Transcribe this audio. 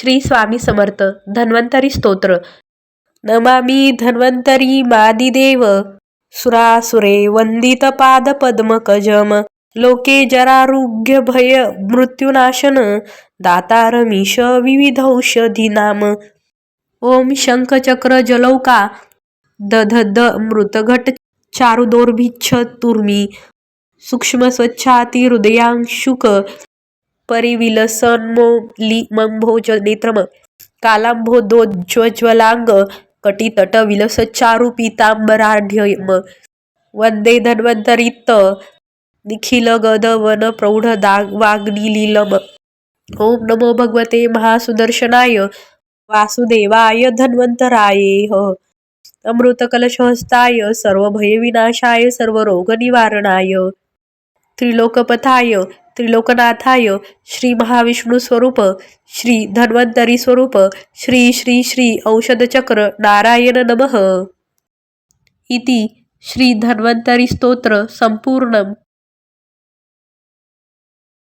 श्री स्वामी समर्थ. धन्वंतरी स्तोत्र. नमामि धन्वंतरी मादिदेव सुरासुरे वंदित पाद पद्मकजम लोके जरारुग्य भय मृत्युनाशन. दातारमीश विविधौषधीनाम ओम शंखचक्र जलौका. दधद मृतघट चारुदोर्भिच्छ तुर्मी. सूक्ष्म स्वच्छाती हृदयांशुक. परिविलसन्मोलिमंभोज नेत्रम कालांबोधोज्ज्वलांग कटितट विलसच्चारु पीतांबराढ्यम वंदे धन्वंतरित निखिल गद प्रौढ वाग्निलीलम ओम नमो भगवते महासुदर्शनाय। वासुदेवाय धन्वंतराये अमृतकलशहस्ताय सर्वभयविनाशाय सर्वरोगनिवारणाय। त्रिलोकपथाय त्रिलोकनाथाय श्री महाविष्णू स्वरूप श्री धन्वंतरी स्वरूप श्री श्री श्री औषधचक्र नारायण नमः. इति श्री धन्वंतरी स्तोत्र संपूर्ण